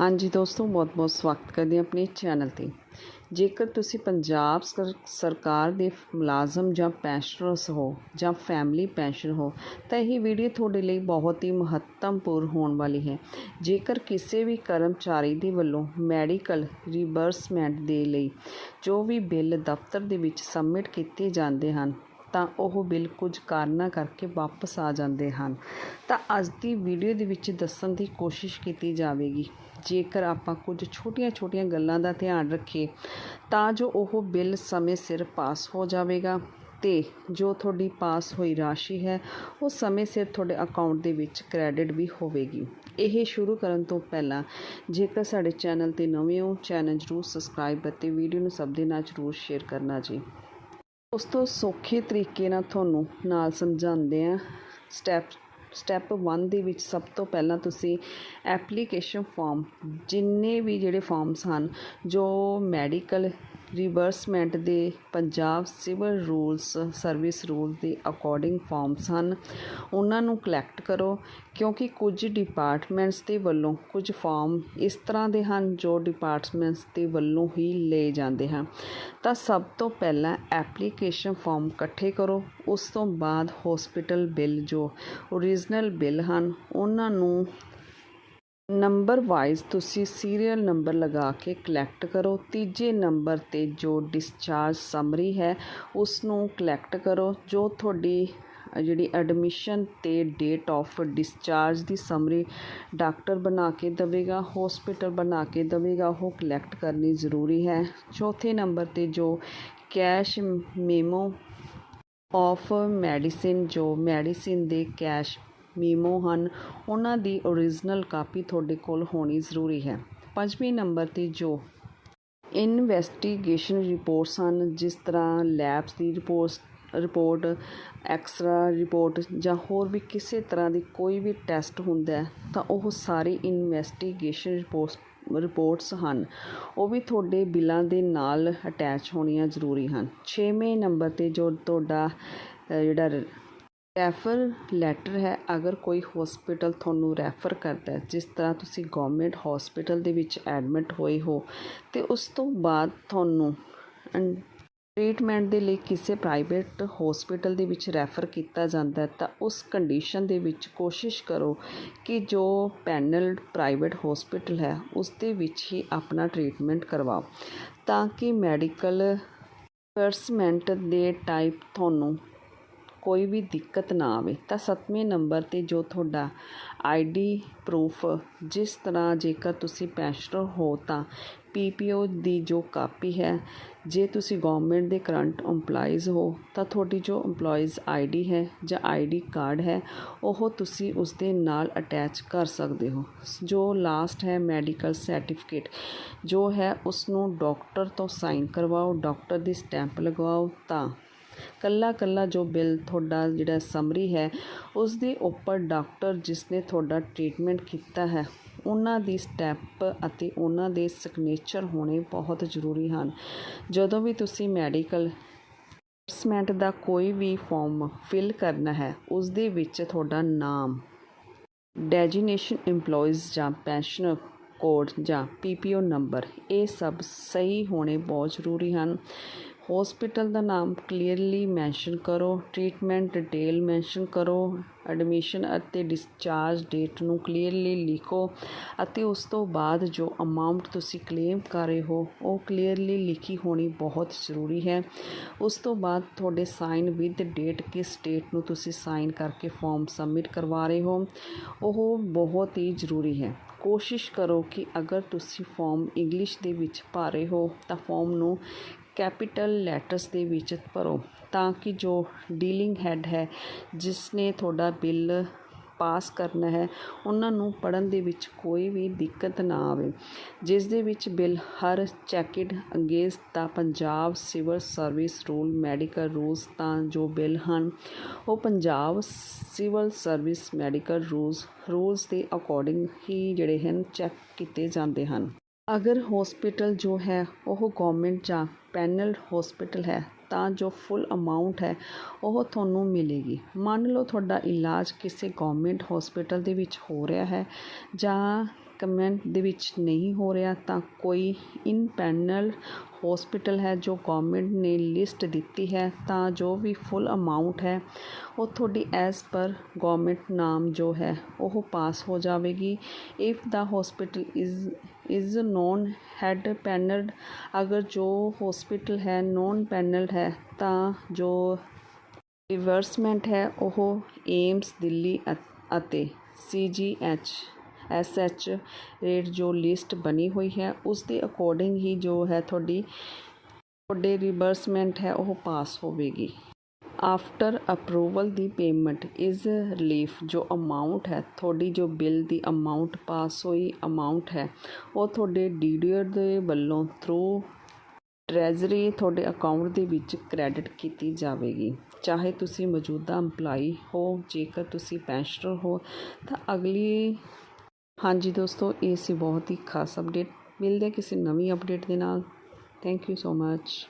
ਹਾਂਜੀ ਦੋਸਤੋ, ਬਹੁਤ-ਬਹੁਤ ਸਵਾਗਤ ਕਰਦੇ ਹਾਂ ਆਪਣੇ ਚੈਨਲ ਤੇ। ਜੇਕਰ ਤੁਸੀਂ ਪੰਜਾਬ ਸਰ- ਸਰਕਾਰ ਦੇ ਮੁਲਾਜ਼ਮ ਜਾਂ ਪੈਨਸ਼ਨਰਸ ਹੋ ਜਾਂ ਫੈਮਿਲੀ ਪੈਨਸ਼ਨ ਹੋ, ਤਾਂ ਇਹ ਵੀਡੀਓ ਤੁਹਾਡੇ ਲਈ ਬਹੁਤ ਹੀ ਮਹੱਤਵਪੂਰਨ ਹੋਣ ਵਾਲੀ ਹੈ। ਜੇਕਰ ਕਿਸੇ ਵੀ ਕਰਮਚਾਰੀ ਦੇ ਵੱਲੋਂ ਮੈਡੀਕਲ ਰੀਬਰਸਮੈਂਟ ਦੇ ਲਈ ਜੋ ਵੀ ਬਿੱਲ ਦਫ਼ਤਰ ਦੇ ਵਿੱਚ ਸਬਮਿਟ ਕੀਤੇ ਜਾਂਦੇ ਹਨ ਤਾਂ ਉਹ ਬਿੱਲ ਕੁਝ ਕਾਰਨਾਂ ਕਰਕੇ ਵਾਪਸ ਆ ਜਾਂਦੇ ਹਨ। ਤਾਂ ਅੱਜ ਦੀ ਵੀਡੀਓ ਦੇ ਵਿੱਚ ਦੱਸਣ ਦੀ ਕੋਸ਼ਿਸ਼ ਕੀਤੀ ਜਾਵੇਗੀ। ਜੇਕਰ ਆਪਾਂ ਕੁਝ ਛੋਟੀਆਂ-ਛੋਟੀਆਂ ਗੱਲਾਂ ਦਾ ਧਿਆਨ ਰੱਖੀਏ, ਤਾਂ ਜੋ ਉਹ ਬਿੱਲ ਸਮੇਂ ਸਿਰ ਪਾਸ ਹੋ ਜਾਵੇਗਾ ਤੇ ਜੋ ਤੁਹਾਡੀ ਪਾਸ ਹੋਈ ਰਾਸ਼ੀ ਹੈ, ਉਹ ਸਮੇਂ ਸਿਰ ਤੁਹਾਡੇ ਅਕਾਊਂਟ ਦੇ ਵਿੱਚ ਕ੍ਰੈਡਿਟ ਵੀ ਹੋਵੇਗੀ। ਇਹ ਸ਼ੁਰੂ ਕਰਨ ਤੋਂ ਪਹਿਲਾਂ ਜੇਕਰ ਸਾਡੇ ਚੈਨਲ ਤੇ ਨਵੇਂ ਹੋ, ਚੈਨਲ ਜਰੂਰ ਸਬਸਕ੍ਰਾਈਬ ਅਤੇ ਵੀਡੀਓ ਨੂੰ ਸਭ ਦੇ ਨਾਲ ਜਰੂਰ ਸ਼ੇਅਰ ਕਰਨਾ ਜੀ। ਉਸ ਤੋਂ ਸੌਖੇ ਤਰੀਕੇ ਨਾਲ ਤੁਹਾਨੂੰ ਨਾਲ ਸਮਝਾਉਂਦੇ ਆ ਸਟੈਪ ਸਟੈਪ 1 ਦੇ ਵਿੱਚ ਸਭ ਤੋਂ ਪਹਿਲਾਂ ਤੁਸੀਂ ਐਪਲੀਕੇਸ਼ਨ ਫਾਰਮ ਜਿੰਨੇ ਵੀ ਜਿਹੜੇ ਫਾਰਮਸ ਹਨ, ਜੋ ਮੈਡੀਕਲ ਰਿਵਰਸਮੈਂਟ ਦੇ Punjab civil rules service rule ਦੇ ਅਕੋਰਡਿੰਗ ਫਾਰਮਸ ਹਨ। ਉਹਨਾਂ ਨੂੰ ਕਲੈਕਟ ਕਰੋ, ਕਿਉਂਕਿ ਕੁਝ ਡਿਪਾਰਟਮੈਂਟਸ ਦੇ ਵੱਲੋਂ ਕੁਝ ਫਾਰਮ ਇਸ ਤਰ੍ਹਾਂ ਦੇ ਹਨ ਜੋ ਡਿਪਾਰਟਮੈਂਟਸ ਦੇ ਵੱਲੋਂ ਹੀ ਲਏ ਜਾਂਦੇ ਹਨ। ਤਾਂ ਸਭ ਤੋਂ ਪਹਿਲਾਂ ਐਪਲੀਕੇਸ਼ਨ ਫਾਰਮ ਇਕੱਠੇ ਕਰੋ, ਉਸ ਤੋਂ ਬਾਅਦ ਹਸਪੀਟਲ ਬਿੱਲ ਜੋ ਓਰੀਜਨਲ ਬਿੱਲ ਹਨ, ਉਹਨਾਂ ਨੂੰ ਨੰਬਰ ਵਾਈਜ਼ ਤੁਸੀਂ ਸੀਰੀਅਲ ਨੰਬਰ ਲਗਾ ਕੇ ਕਲੈਕਟ ਕਰੋ। ਤੀਜੇ ਨੰਬਰ ਤੇ ਜੋ ਡਿਸਚਾਰਜ ਸਮਰੀ ਹੈ ਉਸ ਨੂੰ ਕਲੈਕਟ ਕਰੋ, ਜੋ ਤੁਹਾਡੀ ਜਿਹੜੀ ਐਡਮਿਸ਼ਨ ਤੇ ਡੇਟ ਆਫ ਡਿਸਚਾਰਜ ਦੀ ਸਮਰੀ ਡਾਕਟਰ ਬਣਾ ਕੇ ਦੇਵੇਗਾ ਹਸਪੀਟਲ ਬਣਾ ਕੇ ਦੇਵੇਗਾ, ਉਹ ਕਲੈਕਟ ਕਰਨੀ ਜ਼ਰੂਰੀ ਹੈ। ਚੌਥੇ ਨੰਬਰ ਤੇ ਜੋ ਕੈਸ਼ ਮੇਮੋ ਆਫ ਮੈਡੀਸਿਨ ਜੋ ਮੈਡੀਸਿਨ ਦੇ ਕੈਸ਼ ਮੀਮੋ ਹਨ। ਉਹਨਾਂ ਦੀ ਓਰੀਜਨਲ ਕਾਪੀ ਤੁਹਾਡੇ ਕੋਲ ਹੋਣੀ ਜ਼ਰੂਰੀ ਹੈ। ਪੰਜਵੇਂ ਨੰਬਰ ਤੇ ਜੋ ਇਨਵੈਸਟੀਗੇਸ਼ਨ ਰਿਪੋਰਟਸ ਹਨ, ਜਿਸ ਤਰ੍ਹਾਂ ਲੈਬਸ ਦੀ ਰਿਪੋਰਟਸ ਰਿਪੋਰਟ ਐਕਸਰਾ ਰਿਪੋਰਟ ਜਾਂ ਹੋਰ ਵੀ ਕਿਸੇ ਤਰ੍ਹਾਂ ਦੀ ਕੋਈ ਵੀ ਟੈਸਟ ਹੁੰਦਾ ਹੈ, ਤਾਂ ਉਹ ਸਾਰੀ ਇਨਵੈਸਟੀਗੇਸ਼ਨ ਰਿਪੋਰਟਸ ਰਿਪੋਰਟਸ ਹਨ। ਉਹ ਵੀ ਤੁਹਾਡੇ ਬਿੱਲਾਂ ਦੇ ਨਾਲ ਅਟੈਚ ਹੋਣੀਆਂ ਜ਼ਰੂਰੀ ਹਨ। ਛੇਵੇਂ ਨੰਬਰ ਤੇ ਜੋ ਤੁਹਾਡਾ ਜਿਹੜਾ ਰੈਫਰ ਲੈਟਰ ਹੈ, ਅਗਰ ਕੋਈ ਹੋਸਪਿਟਲ ਤੁਹਾਨੂੰ ਰੈਫਰ ਕਰਦਾ ਜਿਸ ਤਰ੍ਹਾਂ ਤੁਸੀਂ ਗੌਰਮੈਂਟ ਹੋਸਪਿਟਲ ਦੇ ਵਿੱਚ ਐਡਮਿਟ ਹੋਏ ਹੋ ਅਤੇ ਉਸ ਤੋਂ ਬਾਅਦ ਤੁਹਾਨੂੰ ਟਰੀਟਮੈਂਟ ਦੇ ਲਈ ਕਿਸੇ ਪ੍ਰਾਈਵੇਟ ਹੋਸਪਿਟਲ ਦੇ ਵਿੱਚ ਰੈਫਰ ਕੀਤਾ ਜਾਂਦਾ ਤਾਂ ਉਸ ਕੰਡੀਸ਼ਨ ਦੇ ਵਿੱਚ ਕੋਸ਼ਿਸ਼ ਕਰੋ ਕਿ ਜੋ ਪੈਨਲਡ ਪ੍ਰਾਈਵੇਟ ਹੋਸਪਿਟਲ ਹੈ, ਉਸ ਦੇ ਵਿੱਚ ਹੀ ਆਪਣਾ ਟਰੀਟਮੈਂਟ ਕਰਵਾਓ, ਤਾਂ ਕਿ ਮੈਡੀਕਲ ਪਰਸਮੈਂਟ ਦੇ ਟਾਈਪ ਤੁਹਾਨੂੰ ਕੋਈ ਵੀ ਦਿੱਕਤ ਨਾ ਆਵੇ, ਤਾਂ ਸੱਤਵੇਂ ਨੰਬਰ ਤੇ ਜੋ ਤੁਹਾਡਾ ਆਈਡੀ ਪ੍ਰੂਫ ਜਿਸ ਤਰ੍ਹਾਂ ਜੇਕਰ ਤੁਸੀਂ ਪੈਨਸ਼ਨਰ ਹੋ ਤਾਂ ਪੀਪੀਓ ਦੀ ਜੋ ਕਾਪੀ ਹੈ, ਜੇ ਤੁਸੀਂ ਗਵਰਨਮੈਂਟ ਦੇ ਕਰੰਟ EMPLOYEES ਹੋ, ਤਾਂ ਤੁਹਾਡੀ ਜੋ EMPLOYEES ਆਈਡੀ ਹੈ ਜਾਂ ਆਈਡੀ ਕਾਰਡ ਹੈ, ਉਹ ਤੁਸੀਂ ਉਸ ਦੇ ਨਾਲ ਅਟੈਚ ਕਰ ਸਕਦੇ ਹੋ। ਜੋ ਲਾਸਟ ਹੈ ਮੈਡੀਕਲ ਸਰਟੀਫਿਕੇਟ ਜੋ ਹੈ ਉਸ ਨੂੰ ਡਾਕਟਰ ਤੋਂ ਸਾਈਨ ਕਰਵਾਓ ਡਾਕਟਰ ਦੀ ਸਟੈਂਪ ਲਗਵਾਓ ਤਾਂ ਕੱਲਾ ਕੱਲਾ ਜੋ ਬਿੱਲ ਤੁਹਾਡਾ ਜਿਹੜਾ ਸਮਰੀ ਹੈ ਉਸ ਦੇ ਉੱਪਰ ਡਾਕਟਰ ਜਿਸ ਨੇ ਤੁਹਾਡਾ ਟ੍ਰੀਟਮੈਂਟ ਕੀਤਾ ਹੈ, ਉਹਨਾਂ ਦੀ ਸਟੈਪ ਅਤੇ ਉਹਨਾਂ ਦੇ ਸਿਗਨੇਚਰ ਹੋਣੇ ਬਹੁਤ ਜ਼ਰੂਰੀ ਹਨ। ਜਦੋਂ ਵੀ ਤੁਸੀਂ ਮੈਡੀਕਲ ਰਿਸਮੈਂਟ ਦਾ ਕੋਈ ਵੀ ਫਾਰਮ ਫਿਲ ਕਰਨਾ ਹੈ ਉਸ ਦੇ ਵਿੱਚ ਤੁਹਾਡਾ ਨਾਮ ਡੈਜੀਨੇਸ਼ਨ EMPLOYEES ਜਾਂ ਪੈਨਸ਼ਨਰ ਕੋਡ ਜਾਂ ਪੀਪੀਓ ਨੰਬਰ ਇਹ ਸਭ ਸਹੀ ਹੋਣੇ ਬਹੁਤ ਜ਼ਰੂਰੀ ਹਨ। ਹਸਪੀਟਲ ਦਾ ਨਾਮ ਕਲੀਅਰਲੀ ਮੈਂਸ਼ਨ ਕਰੋ, ਟ੍ਰੀਟਮੈਂਟ ਡਿਟੇਲ ਮੈਂਸ਼ਨ ਕਰੋ, ਐਡਮਿਸ਼ਨ ਅਤੇ ਡਿਸਚਾਰਜ ਡੇਟ ਨੂੰ ਕਲੀਅਰਲੀ ਲਿਖੋ ਅਤੇ ਉਸ ਤੋਂ ਬਾਅਦ ਜੋ ਅਮਾਉਂਟ ਤੁਸੀਂ ਕਲੇਮ ਕਰ ਰਹੇ ਹੋ, ਉਹ ਕਲੀਅਰਲੀ ਲਿਖੀ ਹੋਣੀ ਬਹੁਤ ਜ਼ਰੂਰੀ ਹੈ। ਉਸ ਤੋਂ ਬਾਅਦ ਤੁਹਾਡੇ ਸਾਈਨ ਵਿਦ ਡੇਟ ਕਿਸ ਡੇਟ ਨੂੰ ਤੁਸੀਂ ਸਾਈਨ ਕਰਕੇ ਫਾਰਮ ਸਬਮਿਟ ਕਰਵਾ ਰਹੇ ਹੋ, ਉਹ ਬਹੁਤ ਹੀ ਜ਼ਰੂਰੀ ਹੈ। ਕੋਸ਼ਿਸ਼ ਕਰੋ ਕਿ ਅਗਰ ਤੁਸੀਂ ਫਾਰਮ ਇੰਗਲਿਸ਼ ਦੇ ਵਿੱਚ ਭਰ ਰਹੇ ਹੋ, ਤਾਂ ਫਾਰਮ ਨੂੰ ਕੈਪੀਟਲ ਲੈਟਰਸ ਦੇ ਵਿੱਚ ਭਰੋ ਤਾਂ ਕਿ ਜੋ ਡੀਲਿੰਗ ਹੈਡ ਹੈ ਜਿਸ ਨੇ ਤੁਹਾਡਾ ਬਿੱਲ ਪਾਸ ਕਰਨਾ ਹੈ, ਉਹਨਾਂ ਨੂੰ ਪੜਨ ਦੇ ਵਿੱਚ ਕੋਈ ਵੀ ਦਿੱਕਤ ਨਾ ਆਵੇ। ਜਿਸ ਦੇ ਵਿੱਚ ਬਿੱਲ ਹਰ ਚੈਕਿਡ ਅੰਗੇਜ਼ ਦਾ Punjab civil service rule medical rules ਤਾਂ ਜੋ ਬਿੱਲ ਹਨ, ਉਹ Punjab civil service medical rules rules ਦੇ ਅਕੋਰਡਿੰਗ ਹੀ ਜਿਹੜੇ ਹਨ, ਚੈੱਕ ਕੀਤੇ ਜਾਂਦੇ ਹਨ। ਅਗਰ ਹੋਸਪਿਟਲ ਜੋ ਹੈ, ਉਹ ਗੌਰਮੈਂਟ ਜਾਂ ਪੈਨਲ ਹੋਸਪਿਟਲ ਹੈ, ਤਾਂ ਜੋ ਫੁੱਲ ਅਮਾਊਂਟ ਹੈ, ਉਹ ਤੁਹਾਨੂੰ ਮਿਲੇਗੀ। ਮੰਨ ਲਓ ਤੁਹਾਡਾ ਇਲਾਜ ਕਿਸੇ ਗੌਰਮੈਂਟ ਹੋਸਪਿਟਲ ਦੇ ਵਿੱਚ ਹੋ ਰਿਹਾ ਹੈ ਜਾਂ ਰეკਮੈਂਡ ਦੇ ਵਿੱਚ ਨਹੀਂ ਹੋ ਰਿਹਾ, ਤਾਂ ਕੋਈ ਇਨ ਪੈਨਲ ਹਸਪੀਟਲ ਹੈ ਜੋ ਗਵਰਨਮੈਂਟ ਨੇ ਲਿਸਟ ਦਿੱਤੀ ਹੈ, ਤਾਂ ਜੋ ਵੀ ਫੁੱਲ ਅਮਾਊਂਟ ਹੈ, ਉਹ ਤੁਹਾਡੀ ਐਜ਼ ਪਰ ਗਵਰਨਮੈਂਟ ਨਾਮ ਜੋ ਹੈ, ਉਹ ਪਾਸ ਹੋ ਜਾਵੇਗੀ। If the hospital is is non had panelled ਅਗਰ ਜੋ ਹਸਪੀਟਲ ਹੈ ਨੋਨ ਪੈਨਲਡ ਹੈ, ਤਾਂ ਜੋ ਰਿਵਰਸਮੈਂਟ ਹੈ, ਉਹ ਏਮਸ ਦਿੱਲੀ ਅ- ਅਤੇ C G H S H rate ਜੋ ਲਿਸਟ ਬਣੀ ਹੋਈ ਹੈ ਉਸ ਦੇ ਅਕੋਰਡਿੰਗ ਹੀ ਜੋ ਹੈ ਤੁਹਾਡੀ, ਤੁਹਾਡੇ ਰਿਵਰਸਮੈਂਟ ਹੈ, ਉਹ ਪਾਸ ਹੋਵੇਗੀ। After approval the payment is relief ਜੋ ਅਮਾਉਂਟ ਹੈ, ਤੁਹਾਡੀ ਜੋ ਬਿੱਲ ਦੀ ਅਮਾਉਂਟ ਪਾਸ ਹੋਈ ਅਮਾਉਂਟ ਹੈ, ਉਹ ਤੁਹਾਡੇ ਡੀਡੀਆਰ ਦੇ ਵੱਲੋਂ ਥਰੂ ਟ੍ਰੈਜ਼ਰੀ ਤੁਹਾਡੇ ਅਕਾਊਂਟ ਦੇ ਵਿੱਚ ਕ੍ਰੈਡਿਟ ਕੀਤੀ ਜਾਵੇਗੀ। ਚਾਹੇ ਤੁਸੀਂ ਮੌਜੂਦਾ EMPLOYEE ਹੋ, ਜੇਕਰ ਤੁਸੀਂ ਪੈਨਸ਼ਨਰ ਹੋ, ਤਾਂ ਅਗਲੀ ਹਾਂਜੀ ਦੋਸਤੋ, ਇਹ ਸੀ ਬਹੁਤ ਹੀ ਖਾਸ ਅਪਡੇਟ ਮਿਲਦੇ ਕਿਸੇ ਨਵੀਂ ਅਪਡੇਟ ਦੇ ਨਾਲ। Thank you so much